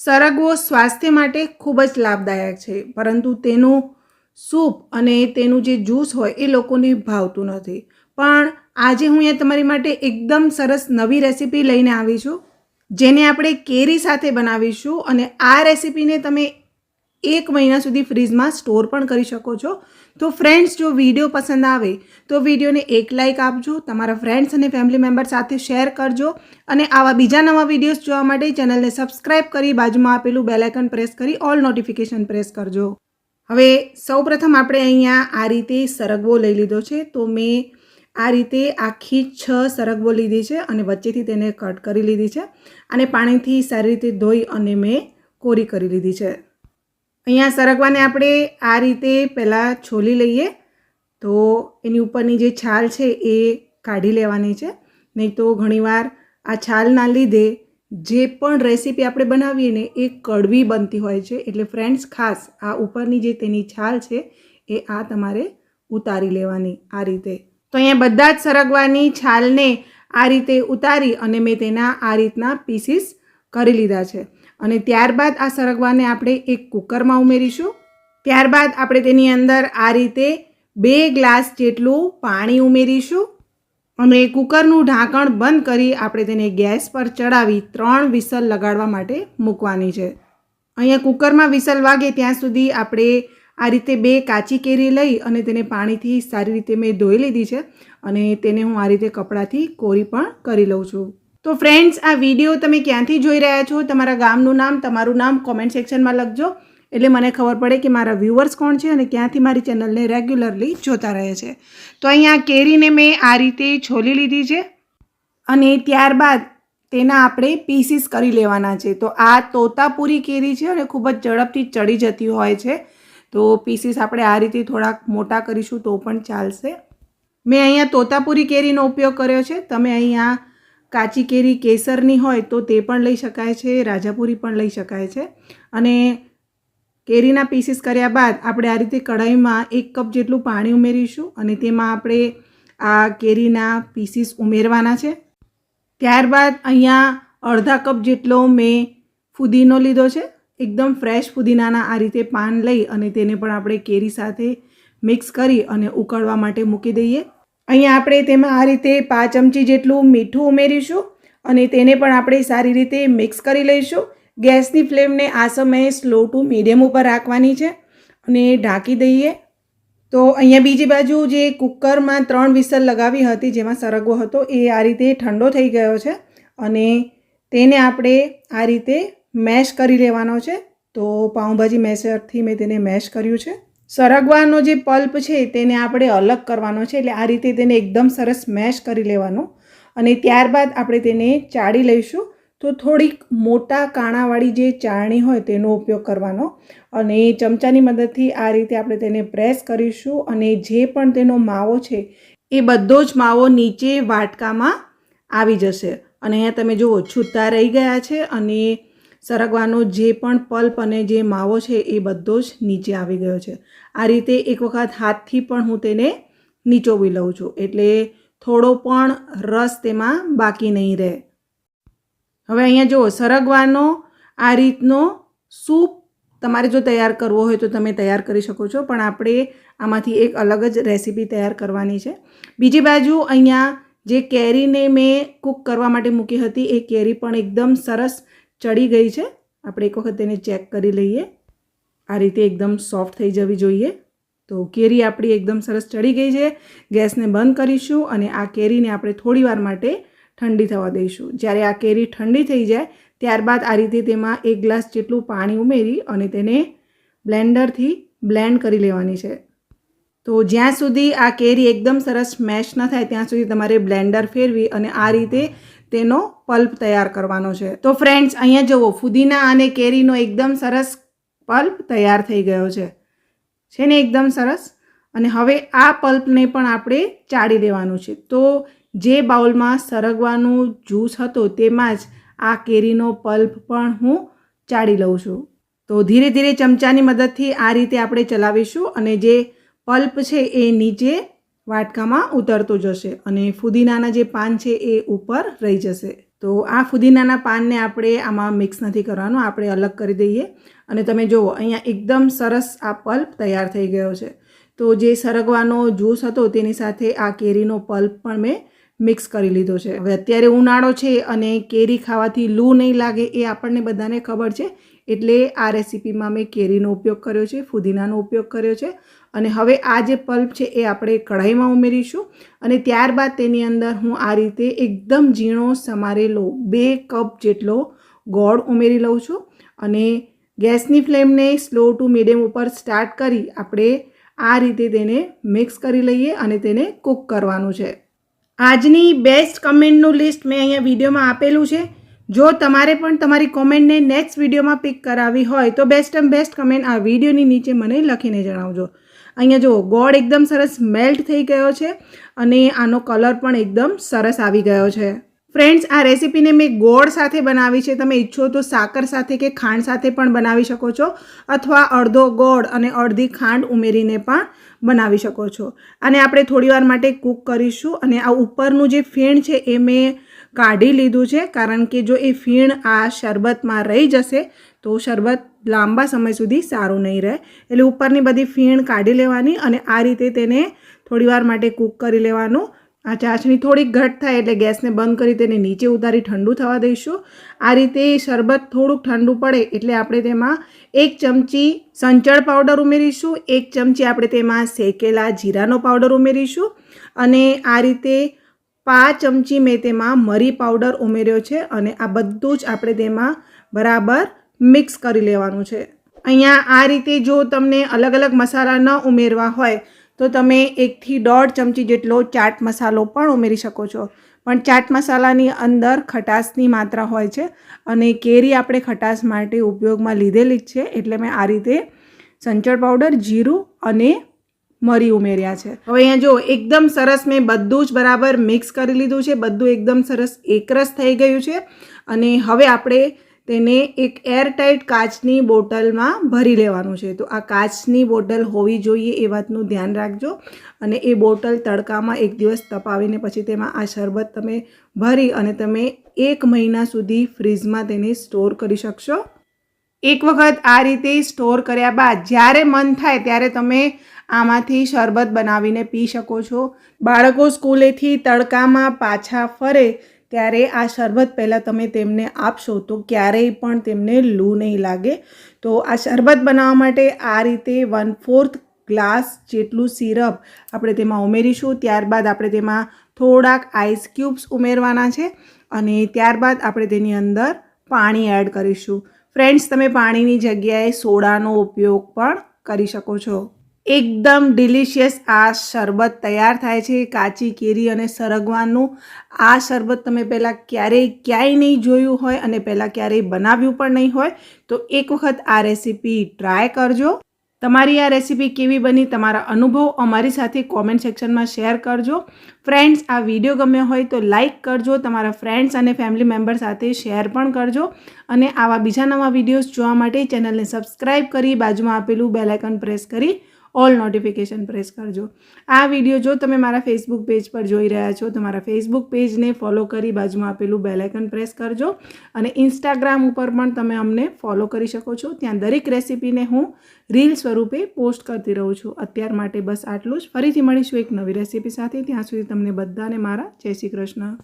સરગવો સ્વાસ્થ્ય માટે ખૂબ જ લાભદાયક છે, પરંતુ તેનું સૂપ અને તેનું જે જ્યુસ હોય એ લોકોને ભાવતું નથી. પણ આજે હું અહીંયા તમારી માટે એકદમ સરસ નવી રેસીપી લઈને આવી છું, જેને આપણે કેરી સાથે બનાવીશું અને આ રેસીપીને તમે એક મહિના સુધી ફ્રીજમાં સ્ટોર પણ કરી શકો છો. તો ફ્રેન્ડ્સ જો વીડિયો પસંદ આવે, તો વિડીયોને એક લાઇક આપજો, તમારા ફ્રેન્ડ્સ અને ફેમિલી મેમ્બર સાથે શેર કરજો અને આવા બીજા નવા વિડીયોઝ જોવા માટે ચેનલને સબસ્ક્રાઇબ કરી બાજુમાં આપેલું બેલાઇકન પ્રેસ કરી ઓલ નોટિફિકેશન પ્રેસ કરજો. હવે સૌપ્રથમ આપણે અહીંયા આ રીતે સરગવો લઈ લીધો છે. તો મેં આ રીતે આખી છ સરગવો લીધી છે અને વચ્ચેથી તેને કટ કરી લીધી છે અને પાણીથી સારી રીતે ધોઈ અને મેં કોરી કરી લીધી છે. અહીંયા સરગવાને આપણે આ રીતે પહેલાં છોલી લઈએ. તો એની ઉપરની જે છાલ છે એ કાઢી લેવાની છે. નહીં તો ઘણીવાર આ છાલના લીધે જે પણ રેસીપી આપણે બનાવીએ ને એ કડવી બનતી હોય છે. એટલે ફ્રેન્ડ્સ, ખાસ આ ઉપરની જે તેની છાલ છે એ આ તમારે ઉતારી લેવાની આ રીતે. તો અહીંયા બધા જ સરગવાની છાલને આ રીતે ઉતારી અને મેં તેના આ રીતના પીસીસ કરી લીધા છે. અને ત્યારબાદ આ સરગવાને આપણે એક કુકરમાં ઉમેરીશું. ત્યારબાદ આપણે તેની અંદર આ રીતે બે ગ્લાસ જેટલું પાણી ઉમેરીશું. અને કુકરનું ઢાંકણ બંધ કરી આપણે તેને ગેસ પર ચડાવી ત્રણ વિસલ લગાડવા માટે મૂકવાની છે. અહીંયા કુકરમાં વિસલ વાગે ત્યાં સુધી આપણે આ રીતે બે કાચી કેરી લઈ અને તેને પાણીથી સારી રીતે મેં ધોઈ લીધી છે અને તેને હું આ રીતે કપડાથી કોરી પણ કરી લઉં છું. તો ફ્રેન્ડ્સ આ વીડિયો તમે ક્યાંથી જોઈ રહ્યા છો? તમારા ગામનું નામ, તમારું નામ કોમેન્ટ સેક્શનમાં લખજો. એટલે મને ખબર પડે કે મારા વ્યૂવર્સ કોણ છે અને ક્યાંથી મારી ચેનલને રેગ્યુલરલી જોતા રહે છે. તો અહીંયા કેરીને મેં આ રીતે છોલી લીધી છે અને ત્યારબાદ તેના આપણે પીસીસ કરી લેવાના છે. તો આ તોતાપુરી કેરી છે અને ખૂબ જ ઝડપથી ચડી જતી હોય છે. તો પીસીસ આપણે આ રીતે થોડાક મોટા કરીશું તો પણ ચાલશે. મેં અહીંયા તોતાપુરી કેરીનો ઉપયોગ કર્યો છે. તમે અહીંયા કાચી કેરી કેસરની હોય તો તે પણ લઈ શકાય છે, રાજાપુરી પણ લઈ શકાય છે. અને કેરીના પીસીસ કર્યા બાદ આપણે આ રીતે કઢાઈમાં એક કપ જેટલું પાણી ઉમેરીશું અને તેમાં આપણે આ કેરીના પીસીસ ઉમેરવાના છે. ત્યારબાદ અહીંયા અડધા કપ જેટલો મેં ફુદીનો લીધો છે. એકદમ ફ્રેશ ફુદીનાના આ રીતે પાન લઈ અને તેને પણ આપણે કેરી સાથે મિક્સ કરી અને ઉકળવા માટે મૂકી દઈએ. અહીંયા આપણે તેમાં આ રીતે પાંચ ચમચી જેટલું મીઠું ઉમેરીશું અને તેને પણ આપણે સારી રીતે મિક્સ કરી લઈશું. ગેસની ફ્લેમને આ સમયે સ્લો ટુ મીડિયમ ઉપર રાખવાની છે અને ઢાંકી દઈએ. તો અહીંયા બીજી બાજુ જે કુકરમાં ત્રણ વિસલ લગાવી હતી, જેમાં સરગવો હતો, એ આ રીતે ઠંડો થઈ ગયો છે અને તેને આપણે આ રીતે મેશ કરી લેવાનો છે. તો પાઉંભાજી મેશરથી મેં તેને મેશ કર્યું છે. સરગવાનો જે પલ્પ છે તેને આપણે અલગ કરવાનો છે એટલે આ રીતે તેને એકદમ સરસ મેશ કરી લેવાનો અને ત્યારબાદ આપણે તેને ચાળી લઈશું. તો થોડીક મોટા કાણાવાળી જે ચાળણી હોય તેનો ઉપયોગ કરવાનો અને ચમચાની મદદથી આ રીતે આપણે તેને પ્રેસ કરીશું અને જે પણ તેનો માવો છે એ બધો જ માવો નીચે વાટકામાં આવી જશે. અને અહીંયા તમે જુઓ, છૂટા રહી ગયા છે અને સરગવાનો જે પણ પલ્પ અને જે માવો છે એ બધો જ નીચે આવી ગયો છે. આ રીતે એક વખત હાથથી પણ હું તેને નીચોવી લઉં છું. એટલે થોડો પણ રસ તેમાં બાકી નહીં રહે. હવે અહીંયા જુઓ, સરગવાનો આ રીતનો સૂપ તમારે જો તૈયાર કરવો હોય તો તમે તૈયાર કરી શકો છો, પણ આપણે આમાંથી એક અલગ જ રેસીપી તૈયાર કરવાની છે. બીજી બાજુ અહીંયા જે કેરીને મેં કૂક કરવા માટે મૂકી હતી, એ કેરી પણ એકદમ સરસ ચડી ગઈ છે. આપણે એક વખત તેને ચેક કરી લઈએ. આ રીતે એકદમ સોફ્ટ થઈ જવી જોઈએ. તો કેરી આપણી એકદમ સરસ ચડી ગઈ છે. ગેસને બંધ કરીશું અને આ કેરીને આપણે થોડીવાર માટે ઠંડી થવા દઈશું. જ્યારે આ કેરી ઠંડી થઈ જાય, ત્યારબાદ આ રીતે તેમાં એક ગ્લાસ જેટલું પાણી ઉમેરી અને તેને બ્લેન્ડરથી બ્લેન્ડ કરી લેવાની છે. તો જ્યાં સુધી આ કેરી એકદમ સરસ મેશ ન થાય, ત્યાં સુધી તમારે બ્લેન્ડર ફેરવી અને આ રીતે તેનો પલ્પ તૈયાર કરવાનો છે. તો ફ્રેન્ડ્સ અહીંયા જુઓ, ફુદીના અને કેરીનો એકદમ સરસ પલ્પ તૈયાર થઈ ગયો છે. છે ને એકદમ સરસ? અને હવે આ પલ્પને પણ આપણે ચાળી દેવાનું છે. તો જે બાઉલમાં સરગવાનું જ્યુસ હતો તેમાં જ આ કેરીનો પલ્પ પણ હું ચાળી લઉં છું. તો ધીરે ધીરે ચમચાની મદદથી આ રીતે આપણે ચલાવીશું અને જે પલ્પ છે એ નીચે વાટકામાં ઉતરતો જશે અને ફુદીનાના જે પાન છે એ ઉપર રહી જશે. તો આ ફુદીનાના પાનને આપણે આમાં મિક્સ નથી કરવાનું, આપણે અલગ કરી દઈએ. અને તમે જુઓ, અહીંયા એકદમ સરસ આ પલ્પ તૈયાર થઈ ગયો છે. તો જે સરગવાનો જ્યુસ હતો તેની સાથે આ કેરીનો પલ્પ પણ મેં મિક્સ કરી લીધો છે. હવે અત્યારે ઉનાળો છે અને કેરી ખાવાથી લૂ નહીં લાગે એ આપણને બધાને ખબર છે. એટલે આ રેસીપીમાં મેં કેરીનો ઉપયોગ કર્યો છે, ફુદીનાનો ઉપયોગ કર્યો છે અને હવે આ જે પલ્પ છે એ આપણે કઢાઈમાં ઉમેરીશું અને ત્યારબાદ તેની અંદર હું આ રીતે એકદમ ઝીણો સમારેલો બે કપ જેટલો ગોળ ઉમેરી લઉં છું અને ગેસની ફ્લેમને સ્લો ટુ મીડિયમ ઉપર સ્ટાર્ટ કરી આપણે આ રીતે તેને મિક્સ કરી લઈએ અને તેને કૂક કરવાનું છે. આજની બેસ્ટ કમેન્ટનું લિસ્ટ મેં અહીંયા વિડીયોમાં આપેલું છે. જો તમારે પણ તમારી કોમેન્ટને નેક્સ્ટ વિડીયોમાં પિક કરાવી હોય તો બેસ્ટ એન્ડ બેસ્ટ કમેન્ટ આ વિડીયોની નીચે મને લખીને જણાવજો. અહીંયા જો ગોળ એકદમ સરસ મેલ્ટ થઈ ગયો છે અને આનો કલર પણ એકદમ સરસ આવી ગયો છે. ફ્રેન્ડ્સ આ રેસીપીને મેં ગોળ સાથે બનાવી છે. તમે ઈચ્છો તો સાકર સાથે કે ખાંડ સાથે પણ બનાવી શકો છો. અથવા અડધો ગોળ અને અડધી ખાંડ ઉમેરીને પણ બનાવી શકો છો. અને આપણે થોડીવાર માટે કૂક કરીશું અને આ ઉપરનું જે ફીણ છે એ મેં કાઢી લીધું છે. કારણ કે જો એ ફીણ આ શરબતમાં રહી જશે, તો શરબત લાંબા સમય સુધી સારું નહીં રહે. એટલે ઉપરની બધી ફીણ કાઢી લેવાની અને આ રીતે તેને થોડીવાર માટે કૂક કરી લેવાનું. આ ચાસણી થોડીક ઘટ થાય એટલે ગેસને બંધ કરી તેને નીચે ઉતારી ઠંડુ થવા દઈશું. આ રીતે શરબત થોડુંક ઠંડુ પડે એટલે આપણે તેમાં એક ચમચી સંચળ પાવડર ઉમેરીશું. એક ચમચી આપણે તેમાં શેકેલા જીરાનો પાવડર ઉમેરીશું અને આ રીતે પાંચ ચમચી મેં તેમાં મરી પાવડર ઉમેર્યો છે અને આ બધું જ આપણે તેમાં બરાબર મિક્સ કરી લેવાનું છે. અહીંયા આ રીતે જો તમને અલગ અલગ મસાલા ન ઉમેરવા હોય તો તમે એકથી દોઢ ચમચી જેટલો ચાટ મસાલો પણ ઉમેરી શકો છો. પણ ચાટ મસાલાની અંદર ખટાશની માત્રા હોય છે અને કેરી આપણે ખટાશ માટે ઉપયોગમાં લીધેલી જ છે એટલે મેં આ રીતે સંચળ પાવડર, જીરું અને મરી ઉમેર્યા છે. હવે અહીંયા જો એકદમ સરસ મેં બધું જ બરાબર મિક્સ કરી લીધું છે. બધું એકદમ સરસ એકરસ થઈ ગયું છે અને હવે આપણે તેને એક એરટાઈટ કાચની બોટલમાં ભરી લેવાનું છે. તો આ કાચની બોટલ હોવી જોઈએ એ વાતનું ધ્યાન રાખજો અને એ બોટલ તડકામાં એક દિવસ તપાવીને પછી તેમાં આ શરબત તમે ભરી અને તમે એક મહિના સુધી ફ્રીજમાં તેને સ્ટોર કરી શકશો. એક વખત આ રીતે સ્ટોર કર્યા બાદ જ્યારે મન થાય ત્યારે તમે આમાંથી શરબત બનાવીને પી શકો છો. બાળકો સ્કૂલેથી તડકામાં પાછા ફરે ત્યારે આ શરબત પહેલાં તમે તેમને આપશો તો ક્યારેય પણ તેમને લૂ નહીં લાગે. તો આ શરબત બનાવવા માટે આ રીતે વન ફોર્થ ગ્લાસ જેટલું સિરપ આપણે તેમાં ઉમેરીશું. ત્યારબાદ આપણે તેમાં થોડાક આઈસ ક્યુબ્સ ઉમેરવાના છે અને ત્યારબાદ આપણે તેની અંદર પાણી એડ કરીશું. ફ્રેન્ડ્સ તમે પાણીની જગ્યાએ સોડાનો ઉપયોગ પણ કરી શકો છો. એકદમ ડિલિશિયસ આ શરબત તૈયાર થાય છે, કાચી, કેરી અને સરગવાનું. આ શરબત તમે પહેલાં ક્યારેય ક્યાંય નહીં જોયું હોય અને પહેલાં ક્યારેય બનાવ્યું પણ નહીં હોય, તો એક વખત આ રેસીપી ટ્રાય કરજો. તમારી આ રેસીપી કેવી બની તમારા અનુભવ અમારી સાથે કોમેન્ટ સેક્શનમાં શેર કરજો. ફ્રેન્ડ્સ આ વીડિયો ગમ્યો હોય તો લાઇક કરજો, તમારા ફ્રેન્ડ્સ અને ફેમિલી મેમ્બર સાથે શેર પણ કરજો અને આવા બીજા નવા વિડીયોઝ જોવા માટે ચેનલને સબસ્ક્રાઈબ કરી બાજુમાં આપેલું બેલાઇકન પ્રેસ કરી ઓલ નોટિફિકેશન પ્રેસ કરજો. આ વીડિયો જો તમે મારા ફેસબુક પેજ પર જોઈ રહ્યા છો, તો મારા ફેસબુક પેજને ફોલો કરી બાજુમાં આપેલું બેલાઇકન પ્રેસ કરજો અને ઇન્સ્ટાગ્રામ ઉપર પણ તમે અમને ફોલો કરી શકો છો. ત્યાં દરેક રેસીપીને હું રીલ સ્વરૂપે પોસ્ટ કરતી રહું છું. અત્યાર માટે બસ આટલું જ. ફરીથી મળીશું એક નવી રેસીપી સાથે. ત્યાં સુધી તમને બધાને મારા જય શ્રી કૃષ્ણ.